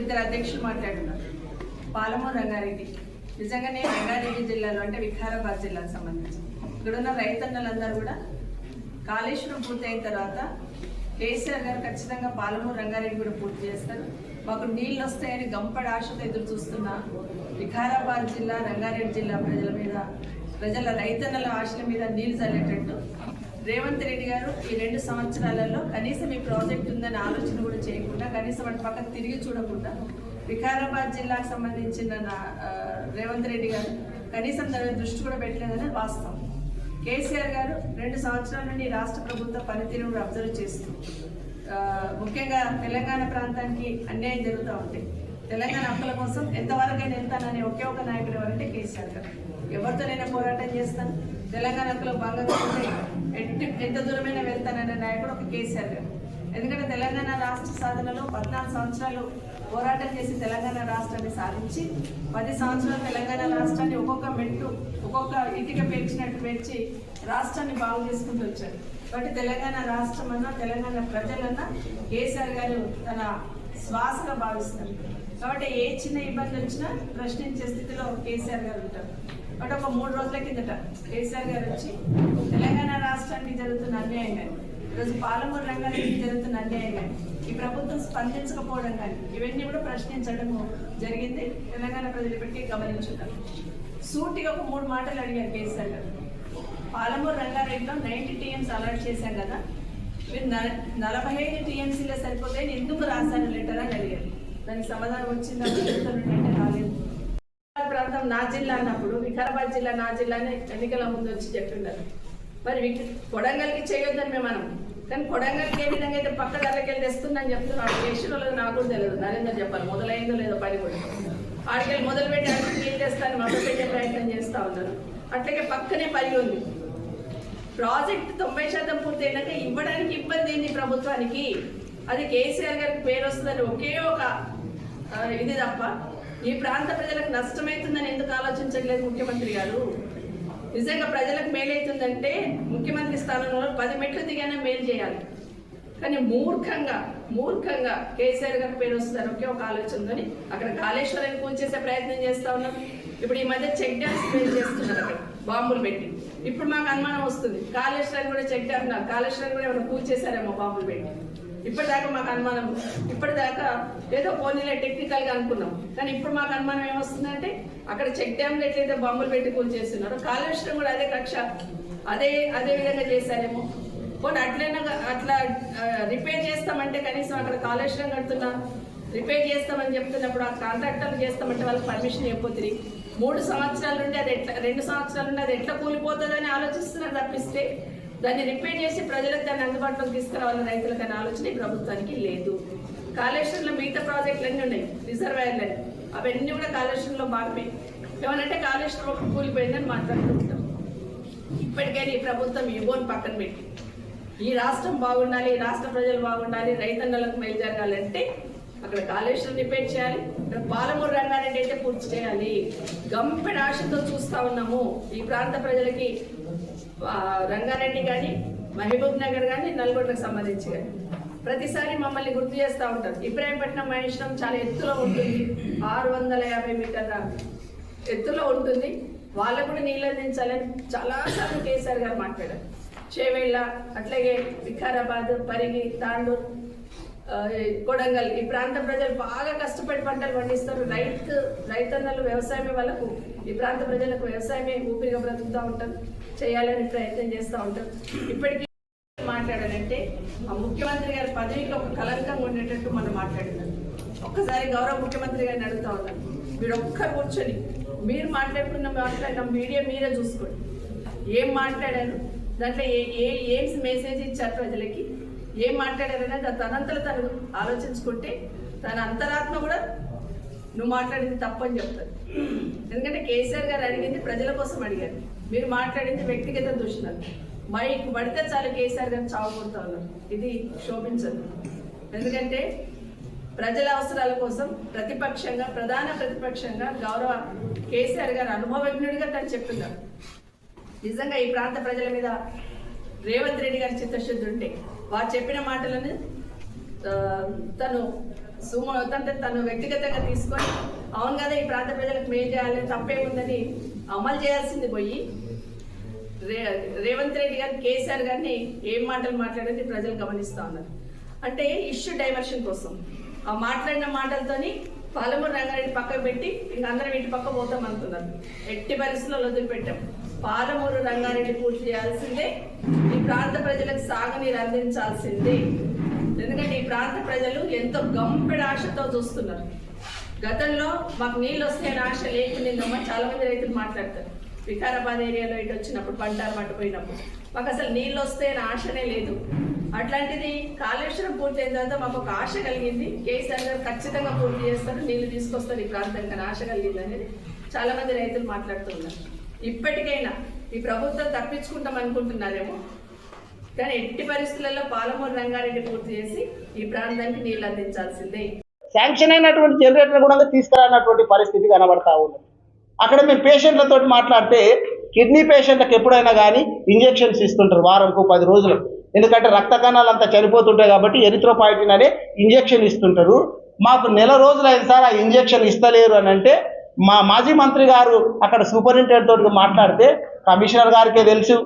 ఇద్దరు అధ్యక్షులు మాట్లాడున్నారు పాలమూరు రంగారెడ్డి. నిజంగానే రంగారెడ్డి జిల్లాలో అంటే వికారాబాద్ జిల్లాకు సంబంధించి. ఇక్కడున్న రైతన్నలందరూ కూడా కాళేశ్వరం పూర్తయిన తర్వాత కేసీఆర్ గారు ఖచ్చితంగా పాలమూరు రంగారెడ్డి కూడా పూర్తి చేస్తారు. మాకు నీళ్ళు వస్తాయని గంపడి ఆశతో ఎదురు చూస్తున్న వికారాబాద్ జిల్లా రంగారెడ్డి జిల్లా ప్రజల మీద ప్రజల రైతన్నల ఆశల మీద నీళ్ళు చల్లేటట్టు రేవంత్ రెడ్డి గారు ఈ రెండు సంవత్సరాలలో కనీసం ఈ ప్రాజెక్ట్ ఉందని ఆలోచన కూడా చేయకుండా కనీసం అటు పక్కన తిరిగి చూడకుండా వికారాబాద్ జిల్లాకు సంబంధించిన నా- రేవంత్ రెడ్డి గారు కనీసం దాని దృష్టి కూడా పెట్టలేదని వాస్తవం. కేసీఆర్ గారు రెండు సంవత్సరాల నుండి రాష్ట్ర ప్రభుత్వ పనితీరును అబ్జర్వ్ చేస్తూ ముఖ్యంగా తెలంగాణ ప్రాంతానికి అన్యాయం జరుగుతూ ఉంటాయి తెలంగాణ హక్కుల కోసం ఎంతవరకైనా వెళ్తాననే ఒకే ఒక నాయకుడు ఎవరంటే కేసీఆర్ గారు. ఎవరితోనైనా పోరాటం చేస్తాను తెలంగాణలో భాగంగా ఎట్టి ఎంత దూరమైనా వెళ్తాననే నాయకుడు ఒక కేసీఆర్ గారు ఎందుకంటే తెలంగాణ రాష్ట్ర సాధనలో పద్నాలుగు సంవత్సరాలు పోరాటం చేసి తెలంగాణ రాష్ట్రాన్ని సాధించి పది సంవత్సరాలు తెలంగాణ రాష్ట్రాన్ని ఒక్కొక్క మెట్టు ఒక్కొక్క ఇటుక పేర్చినట్టు పేర్చి రాష్ట్రాన్ని బాగు చేసుకుంటూ వచ్చాడు. కాబట్టి తెలంగాణ రాష్ట్రం అన్నా తెలంగాణ ప్రజలన్నా కేసీఆర్ గారు తన శ్వాసగా భావిస్తారు కాబట్టి ఏ చిన్న ఇబ్బంది వచ్చినా ప్రశ్నించే స్థితిలో కేసీఆర్ గారు ఉంటారు. కాబట్టి ఒక మూడు రోజుల కిందట కేసీఆర్ గారు వచ్చి తెలంగాణ రాష్ట్రానికి జరుగుతున్న అన్యాయం కానీ ఈరోజు పాలమూరు రంగానికి జరుగుతున్న అన్యాయం కానీ ఈ ప్రభుత్వం స్పందించకపోవడం కానీ ఇవన్నీ కూడా ప్రశ్నించడం జరిగింది. తెలంగాణ ప్రజలు ఇప్పటికీ గమనించున్నారు. సూటిగా ఒక మూడు మాటలు అడిగారు కేసీఆర్ గారు. పాలమూరు రంగారెడ్డిలో నైన్టీ టీఎంస్ అలాట్ చేశాం కదా. మీరు న- నలభై ఐదు టీఎంసీలో సరిపోతే ఎందుకు రాశాను లెటర్ అని అడిగారు. దానికి సమాధానం వచ్చిందా అంటే రాలేదు. ప్రాంతం నా జిల్లా అన్నప్పుడు వికారాబాద్ జిల్లా నా జిల్లానే ఎన్నికల ముందు వచ్చి చెప్తున్నారు మరి వీటి కొడంగల్కి చేయొద్దని మేము మనం కానీ కొడంగల్కి ఏ విధంగా అయితే పక్క ధరకెళ్ళి వెళ్ళి తెస్తుందని చెప్తున్నాడు చేసిన నాకు కూడా తెలియదు. నరేందర్ చెప్పాలి మొదలైందో లేదో పని కూడా. ఆడికెళ్ళి మొదలు పెట్టి అడిగి ఏం చేస్తాను మొదలు పెట్టే ప్రయత్నం చేస్తూ ఉన్నారు. అట్లాగే పక్కనే పని ఉంది. ప్రాజెక్ట్ తొంభై శాతం పూర్తయినాక ఇవ్వడానికి ఇబ్బంది ఏంది ప్రభుత్వానికి? అది కేసీఆర్ గారికి పేరు వస్తుందని ఒకే ఒక ఇది తప్ప ఈ ప్రాంత ప్రజలకు నష్టమవుతుందని ఎందుకు ఆలోచించట్లేదు ముఖ్యమంత్రి గారు? నిజంగా ప్రజలకు మేలైతుందంటే ముఖ్యమంత్రి స్థానంలో పది మెట్లు దిగానే మేలు చేయాలి. కానీ మూర్ఖంగా మూర్ఖంగా కేసీఆర్ గారి పేరు వస్తుందని ఒకే ఒక ఆలోచనతోని అక్కడ కాళేశ్వరాన్ని కూల్చేసే ప్రయత్నం చేస్తా ఉన్నాం. ఇప్పుడు ఈ మధ్య చెక్ డ్యామ్స్ పేరు చేస్తున్నారు అక్కడ బాంబులు పెట్టి. ఇప్పుడు మాకు అనుమానం వస్తుంది. కాళేశ్వరాన్ని కూడా చెక్ డ్యామ్ కాళేశ్వరాన్ని కూడా ఏమైనా కూల్చేశారేమో బాంబులు పెట్టి. ఇప్పటిదాకా మాకు అనుమానం. ఇప్పటిదాకా ఏదో పోనీలే టెక్నికల్గా అనుకున్నాం. కానీ ఇప్పుడు మాకు అనుమానం ఏమొస్తుందంటే అక్కడ చెక్ డ్యామ్లు ఎట్లయితే బొమ్మలు పెట్టి కూల్చేస్తున్నారో కాళేశ్వరం కూడా అదే కక్ష. అదే అదే విధంగా చేశారేమో. పోనీ అట్లైనా అట్లా రిపేర్ చేస్తామంటే కనీసం అక్కడ కాళేశ్వరం కడుతున్నా రిపేర్ చేస్తామని చెప్తున్నప్పుడు ఆ కాంట్రాక్టర్లు చేస్తామంటే వాళ్ళకి పర్మిషన్ ఇవ్వకపోతుంది మూడు సంవత్సరాల నుండి అది ఎట్లా రెండు సంవత్సరాల నుండి అది ఎట్లా కూలిపోతుందని ఆలోచిస్తున్నారు తప్పిస్తే దాన్ని రిపేర్ చేసి ప్రజలకు దాన్ని అందుబాటులోకి తీసుకురావాలని రైతులకు అనే ఆలోచన ప్రభుత్వానికి లేదు. కాళేశ్వరంలో మిగతా ప్రాజెక్టులు అన్నీ ఉన్నాయి రిజర్వాయర్లు అని అవన్నీ కూడా కాళేశ్వరంలో భాగమే ఏమనంటే కాళేశ్వరం ఒకటి కూలిపోయిందని మాట్లాడుకుంటాం ఇప్పటికైనా ఈ ప్రభుత్వం ఇవ్వని పక్కన పెట్టి ఈ రాష్ట్రం బాగుండాలి రాష్ట్ర ప్రజలు బాగుండాలి రైతన్నలకు మేలు జరగాలంటే అక్కడ కాళేశ్వరం రిపేర్ చేయాలి ఇక్కడ పాలమూరు రంగారెడ్డి అయితే పూర్తి చేయాలి. గంపెడ ఆశతో చూస్తా ఉన్నాము. ఈ ప్రాంత ప్రజలకి రంగారెడ్డి కానీ మహబూబ్ నగర్ కానీ నల్గొండకు సంబంధించి కానీ ప్రతిసారి మమ్మల్ని గుర్తు చేస్తూ ఉంటారు. ఇబ్రాహీంపట్నం మహేశ్వరం చాలా ఎత్తులో ఉంటుంది. ఆరు వందల యాభై మీటర్ల ఎత్తులో ఉంటుంది. వాళ్ళకు కూడా నీళ్ళు అందించాలని చాలాసార్లు కేసీఆర్ గారు మాట్లాడారు. చేవేళ్ళ అట్లాగే వికారాబాద్ పరిగి తాండూర్ కొడంగల్ ఈ ప్రాంత ప్రజలు బాగా కష్టపడి పంటలు పండిస్తారు. రైతు రైతన్నలు వ్యవసాయమే వాళ్ళకు ఈ ప్రాంత ప్రజలకు వ్యవసాయమే ఊపిరిగా బ్రతుకుతూ ఉంటారు చేయాలని ప్రయత్నం చేస్తూ ఉంటారు. ఇప్పటికీ మాట్లాడాలంటే ఆ ముఖ్యమంత్రి గారి పదవికి ఒక కలంకంగా ఉండేటట్టు మనం మాట్లాడినాం ఒక్కసారి గౌరవ ముఖ్యమంత్రి గారిని అడుగుతా ఉన్నాను మీరు ఒక్క కూర్చొని మీరు మాట్లాడుకున్న మాట్లాడిన మీడియా మీరే చూసుకోండి. ఏం మాట్లాడారు? దాంట్లో ఏ ఏ ఏం మెసేజ్ ఇచ్చారు ప్రజలకి? ఏం మాట్లాడారనేది తనంతలో తను ఆలోచించుకుంటే తన అంతరాత్మ కూడా నువ్వు మాట్లాడింది తప్పని చెప్తారు ఎందుకంటే కేసీఆర్ గారు అడిగింది ప్రజల కోసం అడిగారు. మీరు మాట్లాడింది వ్యక్తిగత దూషణలు. మైక్ పడితే చాలు కేసీఆర్ గారు చావు ఉన్నారు. ఇది శోభించదు ఎందుకంటే ప్రజల అవసరాల కోసం ప్రతిపక్షంగా ప్రధాన ప్రతిపక్షంగా గౌరవ కేసీఆర్ గారు అనుభవజ్ఞుడిగా తను చెప్తున్నారు. నిజంగా ఈ ప్రాంత ప్రజల మీద రేవంత్ రెడ్డి గారి చిత్తశుద్ధి ఉంటే వారు చెప్పిన మాటలను తను సుమ అంటే తను వ్యక్తిగతంగా తీసుకొని అవును కదా ఈ ప్రాంత ప్రజలకు మేలు చేయాలని తప్పేముందని అమలు చేయాల్సింది పోయి రే రేవంత్ రెడ్డి గారు కేసీఆర్ గారిని ఏం మాటలు మాట్లాడేది ప్రజలు గమనిస్తూ ఉన్నారు. అంటే ఇష్యూ డైవర్షన్ కోసం. ఆ మాట్లాడిన మాటలతోని పాలమూరు రంగారెడ్డి పక్కకు పెట్టి ఇంక అందరం ఇంటి పక్క పోతాం అనుకున్నారు ఎట్టి పరిస్థితుల్లో వదిలిపెట్టాం. పాలమూరు రంగారెడ్డి పూర్తి చేయాల్సిందే. ఈ ప్రాంత ప్రజలకు సాగునీరు అందించాల్సిందే. ఎందుకంటే ఈ ప్రాంత ప్రజలు ఎంతో గంపెడ ఆశతో చూస్తున్నారు. గతంలో మాకు నీళ్ళు వస్తాయని ఆశ లేకుండిందమ్మా చాలా మంది రైతులు మాట్లాడతారు. వికారాబాద్ ఏరియాలో ఇటు వచ్చినప్పుడు పంటారు మట్టుపోయినప్పుడు మాకు అసలు నీళ్ళు వస్తాయని ఆశనే లేదు. అట్లాంటిది కాళేశ్వరం పూర్తి అయిన తర్వాత మాకు ఒక ఆశ కలిగింది. కేసీఆర్ గారు ఖచ్చితంగా పూర్తి చేస్తారు. నీళ్ళు తీసుకొస్తారు ఈ ప్రాంతానికి అని ఆశ కలిగింది అనేది చాలా మంది రైతులు మాట్లాడుతున్నారు ఇప్పటికైనా ఈ ప్రభుత్వం తప్పించుకుంటాం అనుకుంటున్నారేమో కానీ ఎట్టి పరిస్థితులలో పాలమూరు రంగారెడ్డి పూర్తి చేసి ఈ ప్రాంతానికి నీళ్ళు అందించాల్సిందే. శాంక్షన్ అయినటువంటి జనరేటర్ కూడా తీసుకురానటువంటి పరిస్థితి కనబడతా ఉంది అక్కడ మేము పేషెంట్లతో మాట్లాడితే కిడ్నీ పేషెంట్లకు ఎప్పుడైనా కానీ ఇంజెక్షన్స్ ఇస్తుంటారు వారంకు పది రోజులు ఎందుకంటే రక్త కణాలు అంతా చనిపోతుంటాయి కాబట్టి ఎరిథ్రోపాయిటిన్ అనే ఇంజెక్షన్ ఇస్తుంటారు. మాకు నెల రోజులు అయింది సార్ ఆ ఇంజెక్షన్ ఇస్తలేరు అని అంటే మా మాజీ మంత్రి గారు అక్కడ సూపరింటెండెంట్ తోటి మాట్లాడితే కమిషనర్ గారికే తెలుసు.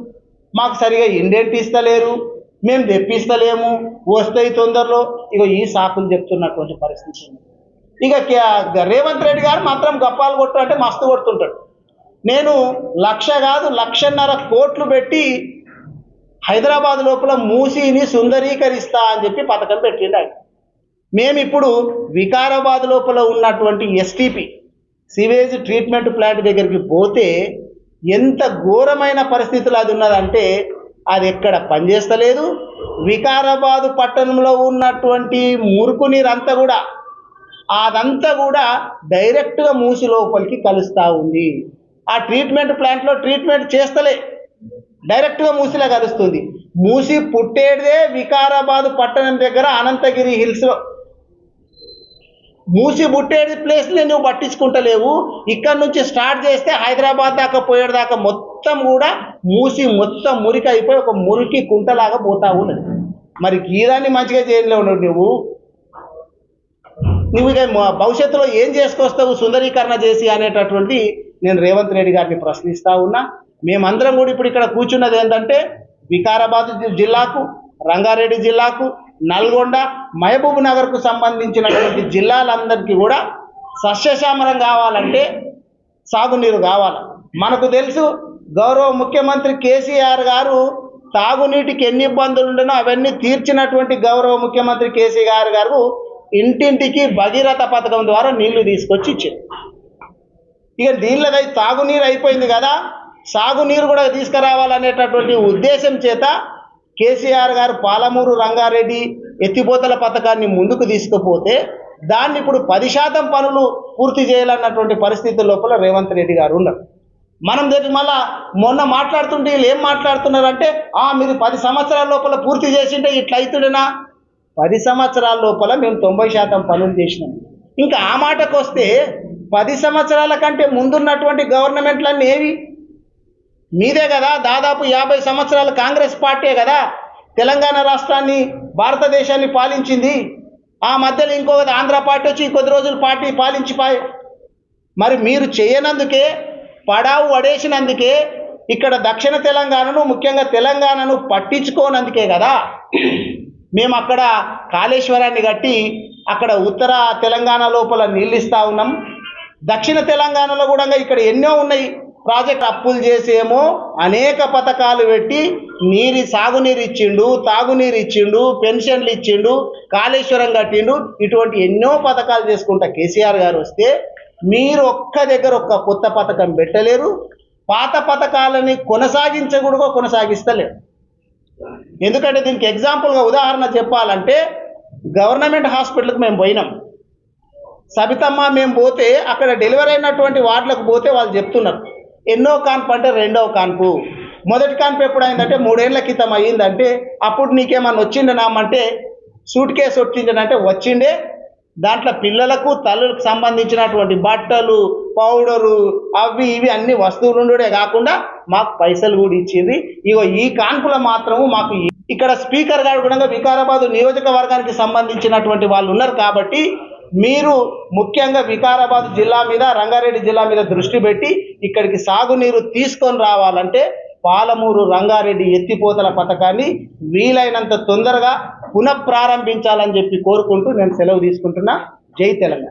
మాకు సరిగా ఇండెంట్ ఇస్తలేరు. మేము తెప్పిస్తలేము. వస్తాయి తొందరలో. ఇగో ఈ సాకులు చెప్తున్నటువంటి పరిస్థితి ఉంది. ఇక రేవంత్ రెడ్డి గారు మాత్రం గప్పాలు కొట్టు అంటే మస్తు కొడుతుంటాడు. నేను లక్ష కాదు లక్షన్నర కోట్లు పెట్టి హైదరాబాద్ లోపల మూసీని సుందరీకరిస్తా అని చెప్పి పథకం పెట్టిండు ఆయన. మేము ఇప్పుడు వికారాబాద్ లోపల ఉన్నటువంటి ఎస్టీపీ సివేజ్ ట్రీట్మెంట్ ప్లాంట్ దగ్గరికి పోతే ఎంత ఘోరమైన పరిస్థితులు అది ఉన్నదంటే అది ఎక్కడ పనిచేస్తలేదు. వికారాబాదు పట్టణంలో ఉన్నటువంటి మురుకు నీరంతా కూడా అదంతా కూడా డైరెక్ట్గా మూసి లోపలికి కలుస్తూ ఉంది. ఆ ట్రీట్మెంట్ ప్లాంట్లో ట్రీట్మెంట్ చేస్తలే. డైరెక్ట్గా మూసిలా కలుస్తుంది. మూసి పుట్టేదే వికారాబాద్ పట్టణం దగ్గర అనంతగిరి హిల్స్లో. మూసి పుట్టేది ప్లేస్ని నువ్వు పట్టించుకుంటలేవు. ఇక్కడ నుంచి స్టార్ట్ చేస్తే హైదరాబాద్ దాకా పోయేదాకా మొత్తం కూడా మూసి మొత్తం మురికి అయిపోయి ఒక మురికి కుంటలాగా పోతా ఉన్నది. మరి గీదాన్ని మంచిగా చేయలేవు నువ్వు. నువ్వు ఇక భవిష్యత్తులో ఏం చేసుకొస్తావు సుందరీకరణ చేసి అనేటటువంటి నేను రేవంత్ రెడ్డి గారిని ప్రశ్నిస్తా ఉన్నా. మేమందరం కూడా ఇప్పుడు ఇక్కడ కూర్చున్నది ఏంటంటే వికారాబాద్ జిల్లాకు రంగారెడ్డి జిల్లాకు నల్గొండ మహబూబ్ నగర్కు సంబంధించినటువంటి జిల్లాలందరికీ కూడా సస్యశ్యామలం కావాలంటే సాగునీరు కావాలి. మనకు తెలుసు గౌరవ ముఖ్యమంత్రి కేసీఆర్ గారు తాగునీటికి ఎన్ని ఇబ్బందులు ఉండనో అవన్నీ తీర్చినటువంటి గౌరవ ముఖ్యమంత్రి కేసీఆర్ గారు ఇంటింటికి భగీరథ పథకం ద్వారా నీళ్ళు తీసుకొచ్చి ఇచ్చారు ఇక నీళ్ళదై తాగునీరు అయిపోయింది కదా సాగునీరు కూడా తీసుకురావాలనేటటువంటి ఉద్దేశం చేత కేసీఆర్ గారు పాలమూరు రంగారెడ్డి ఎత్తిపోతల పథకాన్ని ముందుకు తీసుకుపోతే దాన్ని ఇప్పుడు పది శాతం పనులు పూర్తి చేయాలన్నటువంటి పరిస్థితి లోపల రేవంత్ రెడ్డి గారు ఉన్నారు. మనం దగ్గర మళ్ళా మొన్న మాట్లాడుతుంటే వీళ్ళు ఏం మాట్లాడుతున్నారంటే "ఆ, మీరు పది సంవత్సరాల లోపల పూర్తి చేసింటే ఇట్లా అవుతుడేనా పది సంవత్సరాల లోపల మేము తొంభై శాతం పనులు చేసినాం. ఇంకా ఆ మాటకు వస్తే పది సంవత్సరాల కంటే ముందున్నటువంటి గవర్నమెంట్లన్నీ ఏవి? మీదే కదా దాదాపు యాభై సంవత్సరాలు కాంగ్రెస్ పార్టీ కదా. తెలంగాణ రాష్ట్రాన్ని భారతదేశాన్ని పాలించింది. ఆ మధ్యలో ఇంకొక ఆంధ్ర పార్టీ వచ్చి కొద్ది రోజులు పార్టీ పాలించిపోయి మరి మీరు చేయనందుకే పడావు వడేసినందుకే ఇక్కడ దక్షిణ తెలంగాణను ముఖ్యంగా తెలంగాణను పట్టించుకోనందుకే కదా. మేము అక్కడ కాళేశ్వరాన్ని కట్టి అక్కడ ఉత్తర తెలంగాణ లోపల నీళ్ళు ఉన్నాం. దక్షిణ తెలంగాణలో కూడా ఇక్కడ ఎన్నో ఉన్నాయి. ప్రాజెక్ట్ అప్పులు చేసేమో అనేక పథకాలు పెట్టి నీరు సాగునీరు ఇచ్చిండు తాగునీరు ఇచ్చిండు పెన్షన్లు ఇచ్చిండు కాళేశ్వరం కట్టిండు. ఇటువంటి ఎన్నో పథకాలు చేసుకుంటా కేసీఆర్ గారు వస్తే మీరు ఒక్క దగ్గర ఒక్క కొత్త పథకం పెట్టలేరు. పాత పథకాలని కొనసాగించకూడదు కొనసాగిస్తలేరు. ఎందుకంటే దీనికి ఎగ్జాంపుల్గా ఉదాహరణ చెప్పాలంటే గవర్నమెంట్ హాస్పిటల్కి మేము పోయినాం. సబితమ్మ మేము పోతే అక్కడ డెలివరీ అయినటువంటి వార్డులకు పోతే వాళ్ళు చెప్తున్నారు. ఎన్నో కాన్పు అంటే రెండవ కాన్పు. మొదటి కాన్పు ఎప్పుడైందంటే మూడేళ్ళ క్రితం అయ్యిందంటే అప్పుడు నీకేమన్నా వచ్చిండనామంటే సూట్ కేసు వచ్చిందంటే వచ్చిండే. దాంట్లో పిల్లలకు తల్లులకు సంబంధించినటువంటి బట్టలు పౌడరు అవి ఇవి అన్ని వస్తువులు ఉండడే కాకుండా మాకు పైసలు కూడా ఇచ్చింది. ఇగో ఈ కాన్పుల మాత్రము మాకు ఇక్కడ స్పీకర్ గారు కూడా వికారాబాద్ నియోజకవర్గానికి సంబంధించినటువంటి వాళ్ళు ఉన్నారు కాబట్టి మీరు ముఖ్యంగా వికారాబాద్ జిల్లా మీద రంగారెడ్డి జిల్లా మీద దృష్టి పెట్టి ఇక్కడికి సాగునీరు తీసుకొని రావాలంటే పాలమూరు రంగారెడ్డి ఎత్తిపోతల పథకాన్ని వీలైనంత తొందరగా పునఃప్రారంభించాలని చెప్పి కోరుకుంటూ నేను సెలవు తీసుకుంటున్నా. జై తెలంగాణ.